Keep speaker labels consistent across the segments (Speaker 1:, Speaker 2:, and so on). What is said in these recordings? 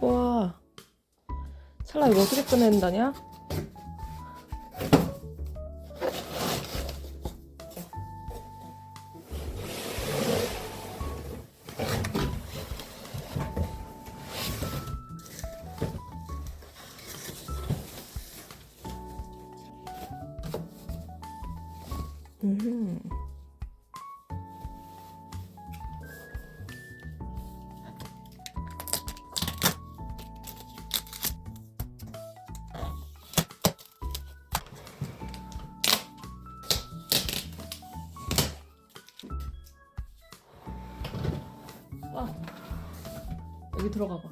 Speaker 1: 와 찰나 이거 어떻게 꺼낸다냐? 음. 아, 여기 들어가 봐.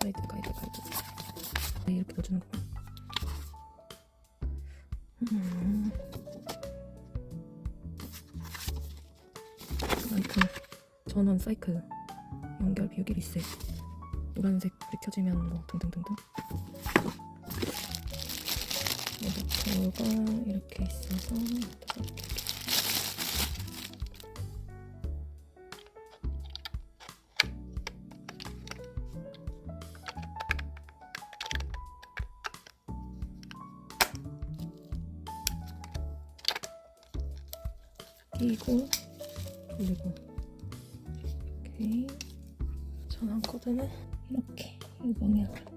Speaker 1: 가이드, 가이드, 가이드. 네, 이렇게 넣어주는구나. 음. 아무튼 전원 사이클 연결 비우기 리셋 노란색 불이 켜지면 뭐 등등등등 모터가 이렇게 있어서 끼고 돌리고. 오케이. 전원 코드는 이렇게 이 방향으로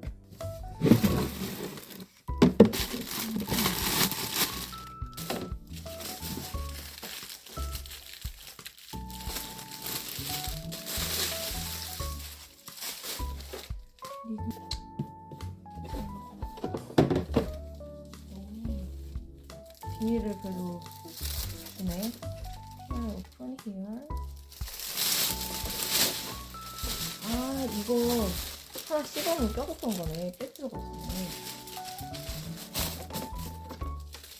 Speaker 1: 비닐을 별로 주네. Here, open here. 아 이거 하나 씹어놓으면 껴줬던 거네. 뺄 필요가 없었네.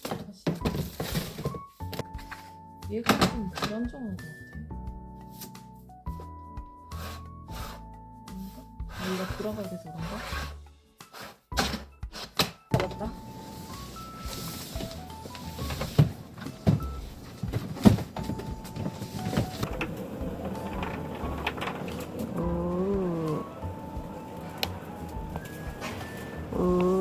Speaker 1: 다시. 얘가 좀 불안정한 것 같아. 뭔가? 아, 얘가 돌아가야 돼서 그런가? Ooh.